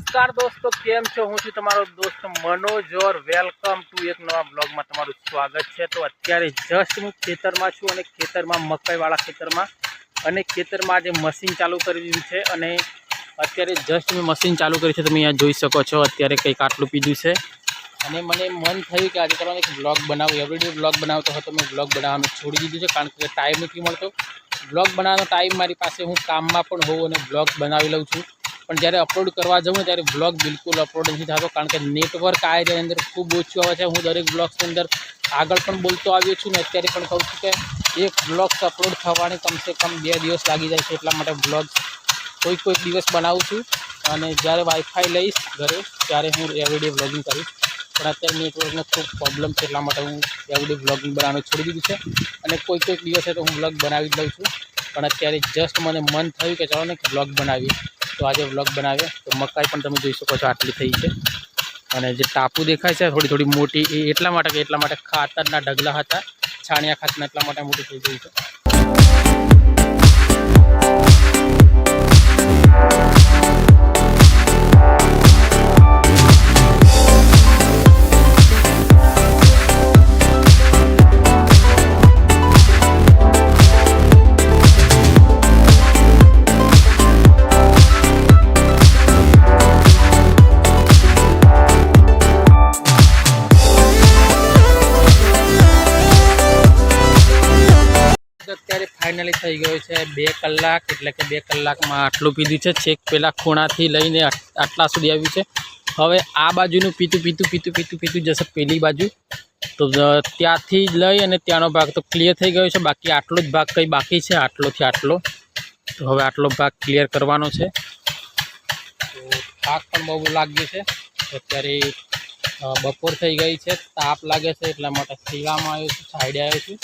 નમસ્કાર દોસ્તો, કેમ છો? હું છું તમારો દોસ્ત મનોજ ઓર વેલકમ ટુ એક નવા બ્લોગમાં તમારું સ્વાગત છે. તો અત્યારે જસ્ટ હું ખેતરમાં છું અને ખેતરમાં, મકાઈવાળા ખેતરમાં અને ખેતરમાં આજે મશીન ચાલુ કરી દીધું છે અને અત્યારે જસ્ટ મેં મશીન ચાલુ કર્યું છે તમે અહીંયા જોઈ શકો છો. અત્યારે કંઈક આટલું પીધું છે. અને મને મન થયું કે આજે તમારે એક બ્લોગ બનાવું. એવરીડે બ્લોગ બનાવતો હતો મેં બ્લોગ બનાવવાનું છોડી દીધું છે, કારણ કે ટાઈમ નથી મળતો. બ્લોગ બનાવવાનો ટાઈમ મારી પાસે, હું કામમાં પણ હોઉં અને બ્લોગ બનાવી લઉં છું. પણ જ્યારે અપલોડ કરવા જાઉં ત્યારે બ્લોગ બિલકુલ અપલોડ નથી થતો, કારણ કે નેટવર્ક આ એરિયાની અંદર ખૂબ ઓછું આવે છે. હું દરેક બ્લોગ્સની અંદર આગળ પણ બોલતો આવ્યો છું ને અત્યારે પણ કહું છું કે એક બ્લોગ્સ અપલોડ થવાની કમસે કમ બે દિવસ લાગી જાય છે એટલા માટે બ્લોગ્સ કોઈક કોઈક દિવસ બનાવું છું. અને જ્યારે વાઈફાઈ લઈશ ઘરે, ત્યારે હું એવરીડે બ્લોગિંગ કરીશ. પણ અત્યારે નેટવર્કનો ખૂબ પ્રોબ્લેમ છે એટલા માટે હું એવરીડે બ્લોગિંગ બનાવવાનું છોડી દીધું છે. અને કોઈ કોઈક દિવસે તો હું બ્લોગ બનાવી લઉં છું. પણ અત્યારે જસ્ટ મને મન થયું કે ચાલો ને બ્લોગ બનાવીએ. તો આજે વ્લોગ બનાવ્યો. તો મકાઈ પણ તમે જોઈ શકો છો આટલી થઈ છે. અને જે ટાપુ દેખાય છે, થોડી થોડી મોટી, એ એટલા માટે કે એટલા માટે ખાતરના ઢગલા હતા. છાણિયા ખાતરના એટલા માટે મોટી થઈ ગઈ છે. અત્યારે ફાઇનલી થઈ ગયો છે બે કલાક, એટલે કે બે કલાકમાં આટલું પીધું છે. છેક પેલા ખૂણાથી લઈને આટલા સુધી આવ્યું છે. હવે આ બાજુનું પીતું પીતું પીતું પીતું પીતું જશે પેલી બાજુ. તો ત્યાંથી લઈ અને ત્યાંનો ભાગ તો ક્લિયર થઈ ગયો છે. બાકી આટલો જ ભાગ કંઈ બાકી છે, આટલોથી આટલો. તો હવે આટલો ભાગ ક્લિયર કરવાનો છે. તો થાક પણ બહુ લાગ્યો છે. અત્યારે બપોર થઈ ગઈ છે. તાપ લાગે છે, એટલા માટે પીવામાં આવ્યો છું સાઈડે આવ્યો છું.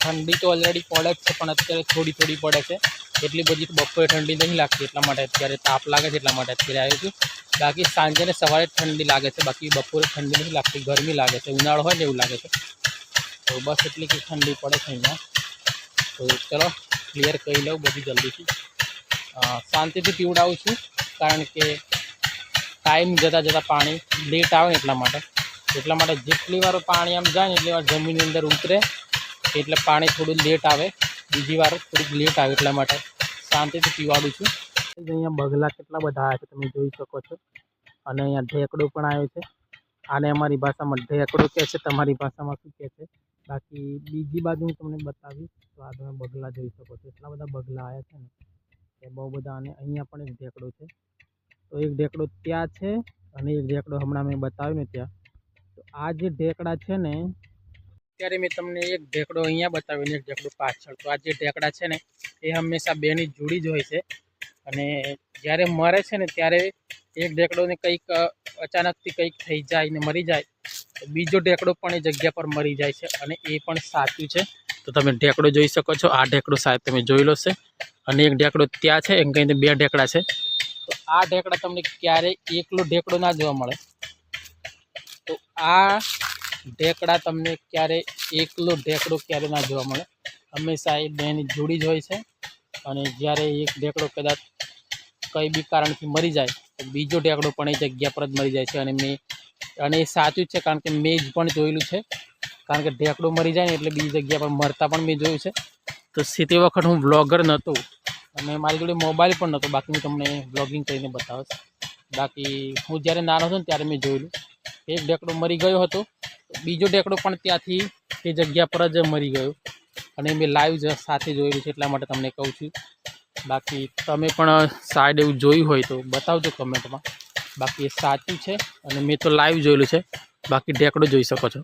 ઠંડી તો ઓલરેડી પડે જ છે પણ અત્યારે થોડી થોડી પડે છે. એટલી બધી તો બપોરે ઠંડી નહીં લાગતી એટલા માટે અત્યારે તાપ લાગે છે એટલા માટે અત્યારે આવ્યો છું. બાકી સાંજે ને સવારે જ ઠંડી લાગે છે બાકી બપોરે ઠંડી નથી લાગતી ગરમી લાગે છે ઉનાળો હોય ને એવું લાગે છે. તો બસ એટલી કે ઠંડી પડે છે અહીંયા. તો ચલો ક્લિયર કરી લઉં બધી જલ્દીથી. અ, શાંતિથી પીવડાવું છું કારણ કે ટાઈમ જતાં જતાં પાણી લેટ આવે ને એટલા માટે. એટલા માટે જેટલી વાર પાણી આમ જાય ને એટલી વાર જમીનની અંદર ઉતરે, એટલે પાણી થોડું લેટ આવે. બીજી વાર થોડીક લેટ આવે એટલા માટે. શાંતિથી પીવાડું છું. અહીંયા બગલા કેટલા બધા આવ્યા છે તમે જોઈ શકો છો. અને અહીંયા ઢેકડો પણ આવ્યો છે. આને અમારી ભાષામાં ઢેકડો કહે છે, તમારી ભાષામાં શું કહે છે? બાકી બીજી બાજુ હું તમને બતાવીશ, તો આ તમે બગલા જોઈ શકો છો. એટલા બધા બગલા આવ્યા છે ને એ બહુ બધા અને અહીંયા પણ એક ઢેકડો છે. તો એક ઢેકડો ત્યાં છે અને એક ઢેકડો હમણાં મેં બતાવ્યું ને ત્યાં. આ જે ઢેકડા છે ને, અત્યારે મેં તમને એક ઢેકડો અહીંયા બતાવ્યો ને એક ઢેકડો પાછળ. તો આ જે ઢેકડા છે ને, એ હંમેશા બેની જોડી જ હોય છે. અને જ્યારે મરે છે ને, ત્યારે એક ઢેકડોને કંઈક અચાનકથી કંઈક થઈ જાય ને મરી જાય, તો બીજો ઢેકડો પણ એ જગ્યા પર મરી જાય છે અને એ પણ સાચું છે. તો તમે ઢેકડો જોઈ શકો છો. આ ઢેકડો સાહેબ તમે જોઈ લો છે. અને એક ઢેકડો ત્યાં છે, એમ કહીને બે ઢેકડા છે. તો આ ઢેકડા તમને ક્યારેય એકલો ઢેકડો ના જોવા મળે. આ ઢેકડા તમને ક્યારે એકલો ઢેકડો ક્યારે ના જોવા મળે. હંમેશા એ બેની જોડી જ હોય છે અને જ્યારે એક ઢેકડો કદાચ કંઈ બી કારણથી મરી જાય, તો બીજો ઢેકડો પણ એ જગ્યા પર જ મરી જાય છે. અને મેં, અને એ સાચું જ છે કારણ કે મેં જ પણ જોયેલું છે. કારણ કે ઢેકડો મરી જાય ને એટલે બીજી જગ્યા પર મરતા પણ મેં જોયું છે. તો સીતે વખત હું બ્લોગર નહોતો અને મારી જોડે મોબાઈલ પણ નહોતો. બાકી હું તમને બ્લોગિંગ કરીને બતાવીશ. બાકી હું જ્યારે નાનો હતો ને ત્યારે મેં જોયેલું. એક ઢેકડો મરી ગયો હતો. બીજો ઢેકડો પણ ત્યાંથી તે જગ્યા પર જ મરી ગયો. અને મેં લાઈવ સાથે જોયેલું છે, એટલા માટે તમને કહું છું. બાકી તમે પણ સાઈડ એવું જોયું હોય તો બતાવજો કમેન્ટમાં બાકી એ સાચું છે અને મેં તો લાઈવ જોયેલું છે. બાકી ઢેકડો જોઈ શકો છો.